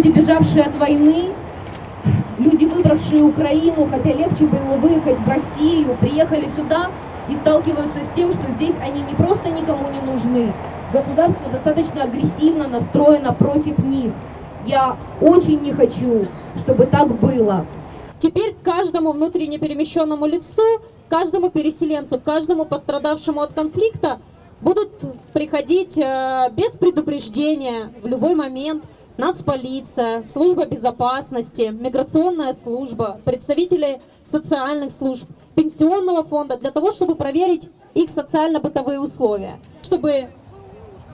убежавшие от войны, люди, выбравшие Украину, хотя легче было выехать в Россию, приехали сюда и сталкиваются с тем, что здесь они не просто никому не нужны, государство достаточно агрессивно настроено против них. Я очень не хочу, чтобы так было. Теперь каждому внутренне перемещенному лицу, каждому переселенцу, каждому пострадавшему от конфликта будут приходить э, без предупреждения в любой момент нацполиция, служба безопасности, миграционная служба, представители социальных служб, пенсионного фонда для того, чтобы проверить их социально-бытовые условия, чтобы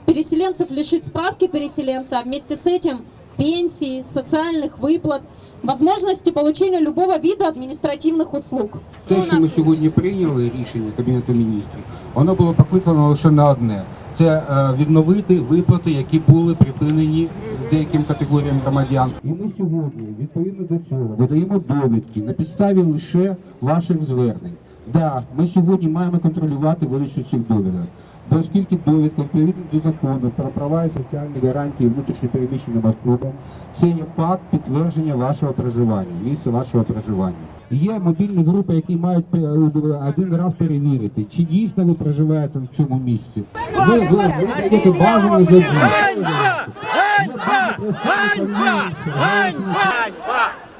переселенцев лишить справки переселенца, а вместе с этим пенсии, социальных выплат, возможности получения любого вида административных услуг. Те, що ми сьогодні прийняли рішення Кабінету міністрів, воно було покликано лише на одне: це е, відновити виплати, які були припинені деяким категоріям громадян. І ми сьогодні, відповідно до цього, видаємо довідки на підставі лише ваших звернень. Да, ми сьогодні маємо контролювати видачу цих довідок. Бо Оскільки довідка відповідно до закону про права і соціальні гарантії внутрішньопереміщеним особам, це є факт підтвердження вашого проживання, місця вашого проживання. Є мобільні групи, які мають е, один раз перевірити, чи дійсно ви проживаєте в цьому місці. Ви, ви, бажано за. Ганьба! Ганьба!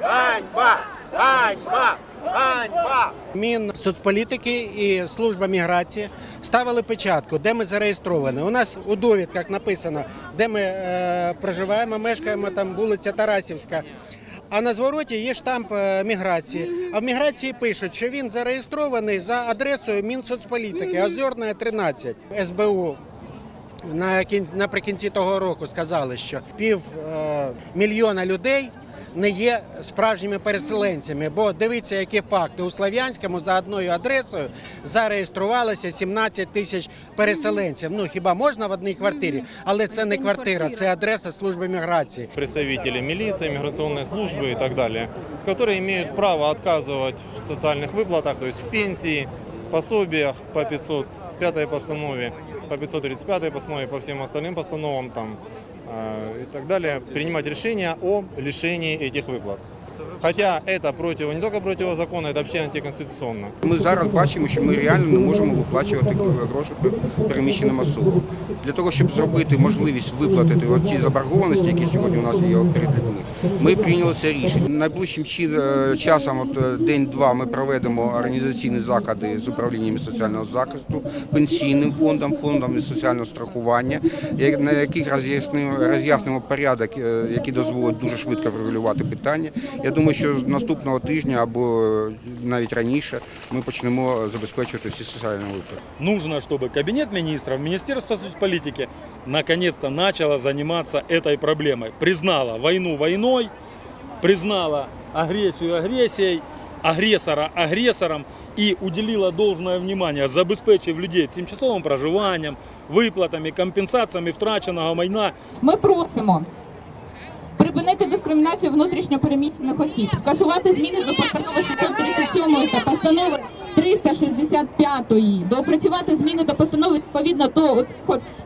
Ганьба! Ганьба! Ганьба! Мінсоцполітики і служба міграції ставили печатку, де ми зареєстровані. У нас у довідках написано, де ми е, проживаємо, мешкаємо там вулиця Тарасівська. А на звороті є штамп е, міграції. А в міграції пишуть, що він зареєстрований за адресою Мінсоцполітики, Озерна 13 СБУ на кін- наприкінці того року сказали, що пів е, мільйона людей не є справжніми переселенцями. Бо дивіться, які факти у Слов'янському за одною адресою зареєструвалося 17 тисяч переселенців. Ну хіба можна в одній квартирі? Але це не квартира, це адреса служби міграції. представители милиции, миграционной службы и так далее, которые имеют право отказывать в социальных выплатах, то есть в пенсии, пособиях по 505 постанове, по 535 постанове, по всем остальным постановам там, э, и так далее, принимать решение о лишении этих выплат. Хотя это против, не только противозаконно, это вообще антиконституционно. Ми зараз бачимо, що ми реально не можемо виплачувати гроші переміщеним особам. Для того, щоб зробити можливість виплатити ті заборгованості, які сьогодні у нас є перед людьми, ми прийняли це рішення. Найближчим чи- е, часом, от е, день-два, ми проведемо організаційні заходи з управлінням соціального захисту, пенсійним фондом, фондом соціального страхування, на яких роз'яснимо порядок, е, який дозволить дуже швидко врегулювати питання. Я думаю, що з наступного тижня або навіть раніше ми почнемо забезпечувати всі соціальні виплати. нужно, чтобы Кабинет министров, Министерство соцполитики наконец-то начало заниматься этой проблемой. Признала войну войной, признала агрессию агрессией, агрессора агрессором и уделила должное внимание, забезпечив людей тимчасовим проживанням, виплатами, компенсаціями втраченого майна Ми просимо припинити дискримінацію внутрішньопереміщених осіб, скасувати зміни до постанови 637 та постанови 365, доопрацювати зміни до постанови відповідно до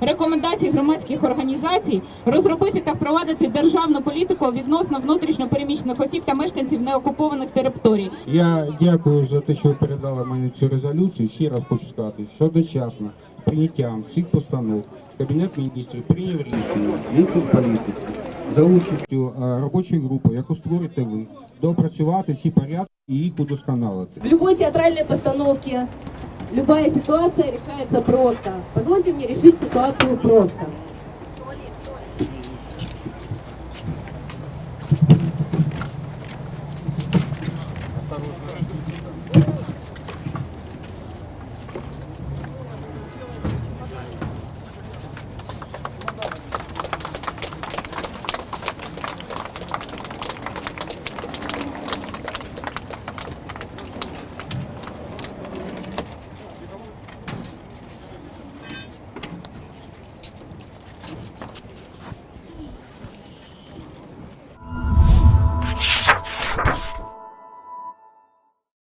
рекомендацій громадських організацій, розробити та впровадити державну політику відносно внутрішньопереміщених осіб та мешканців неокупованих територій. Я дякую за те, що ви передали мені цю резолюцію. Ще раз хочу сказати, що одночасно прийняттям цих постанов Кабінет міністрів прийняв рішення Мінсоцполітики за участю е, робочої групи, яку створите ви, доопрацювати ці порядки і їх удосконалити. В любой театральной постановке любая ситуация решается просто. Позвольте мне решить ситуацию просто.